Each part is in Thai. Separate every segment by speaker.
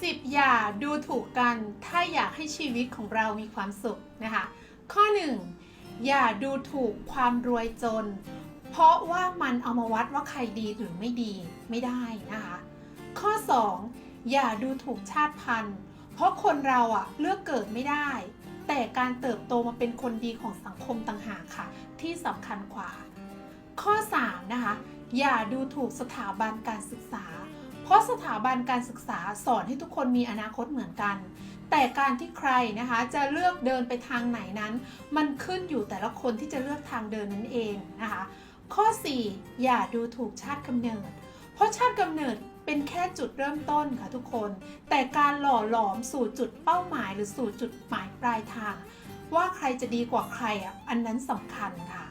Speaker 1: 10 อย่าดูถูกกันถ้าอยากให้ชีวิตของเรามีความสุขนะคะ ข้อ 1 อย่าดูถูกความรวยจน เพราะว่ามันเอามาวัดว่าใครดีหรือไม่ดีไม่ได้นะคะ ข้อ 2 อย่าดูถูกชาติพันธุ์ เพราะคนเราอะเลือกเกิดไม่ได้ แต่การเติบโตมาเป็นคนดีของสังคมต่างหากค่ะ ที่สำคัญกว่า ข้อ 3 นะคะ อย่าดูถูกสถาบันการศึกษา ราะสถาบันการศึกษาสอนให้ทุกคนมีอนาคตเหมือนกัน แต่การที่ใครนะคะจะเลือกเดินไปทางไหนนั้น มันขึ้นอยู่แต่ละคนที่จะเลือกทางเดินนั่นเองนะคะ ข้อ 4 อย่าดูถูกชาติกำเนิด เพราะชาติกำเนิดเป็นแค่จุดเริ่มต้นค่ะทุกคน แต่การหล่อหลอมสู่จุดเป้าหมายหรือสู่จุดหมายปลายทาง ว่าใครจะดีกว่าใครอะอันนั้นสำคัญค่ะ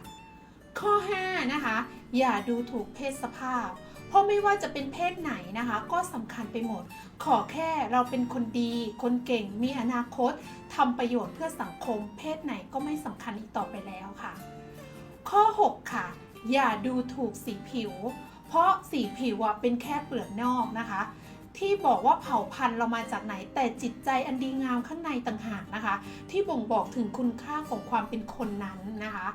Speaker 1: ข้อ 5 นะคะ อย่าดูถูกเพศสภาพ เพราะไม่ว่าจะเป็นเพศไหนนะคะ ก็สำคัญไปหมด ขอแค่เราเป็นคนดี คนเก่ง มีอนาคตทำประโยชน์เพื่อสังคม เพศไหนก็ไม่สำคัญอีกต่อไปแล้วค่ะ ข้อ 6 ค่ะ อย่าดูถูกสีผิว เพราะสีผิวอะเป็นแค่เปลือกนอกนะคะที่บอกว่าเผ่าพันธุ์เรามาจากไหนแต่จิตใจอันดีงามข้างในต่างหากนะคะ ที่บ่งบอกถึงคุณค่าของความเป็นคนนั้นนะคะ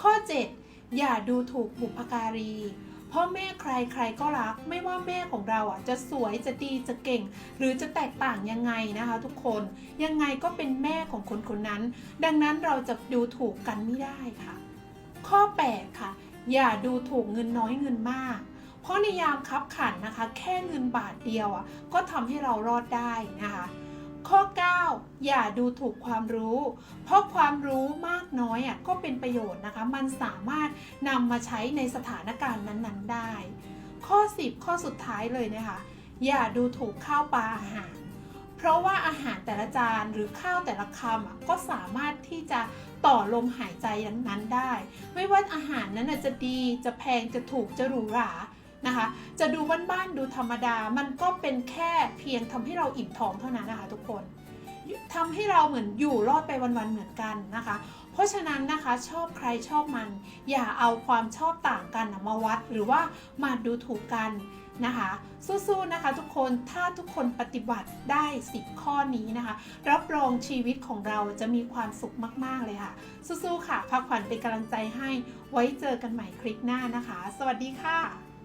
Speaker 1: ข้อ 7 อย่าดูถูกบุพการีพราะแม่ใครใครก็รัก ไม่ว่าแม่ของเราอะจะสวยจะดีจะเก่ง หรือจะแตกต่างยังไงนะคะ ทุกคนยังไงก็เป็นแม่ของคนคนนั้น ดังนั้นเราจะดูถูกกันไม่ได้ค่ะ ข้อ 8 ค่ะ อย่าดูถูกเงินน้อยเงินมาก เพราะในยามคับขันนะคะ แค่เงินบาทเดียวอะก็ทำให้เรารอดได้นะคะ ข้อ 9 อย่าดูถูกความรู้ เพราะความรู้มากน้อยอะก็เป็นประโยชน์นะคะ มันสามารถนำมาใช้ในสถานการณ์นั้นๆได้ ข้อ 10 ข้อสุดท้ายเลยนะคะ อย่าดูถูกข้าวปลาอาหาร เพราะว่าอาหารแต่ละจานหรือข้าวแต่ละคำอะก็สามารถที่จะต่อลมหายใจนั้นๆได้ ไม่ว่าอาหารนั้นจะดีจะแพงจะถูกจะหรูหรานะคะจะดูบ้านๆดูธรรมดา มันก็เป็นแค่เพียงทำให้เราอิ่มท้องเท่านั้นนะคะทุกคน ทำให้เราเหมือนอยู่รอดไปวันๆเหมือนกันนะคะ เพราะฉะนั้นนะคะชอบใครชอบมัน อย่าเอาความชอบต่างกันมาวัด หรือว่ามาดูถูกกันนะคะ สู้ๆนะคะทุกคนถ้าทุกคนปฏิบัติได้ 10 ข้อนี้นะคะ รับรองชีวิตของเราจะมีความสุขมากๆเลยค่ะ สู้ๆค่ะพักผ่อนเป็นกำลังใจให้ไว้เจอกันใหม่คลิปหน้านะคะ สวัสดีค่ะ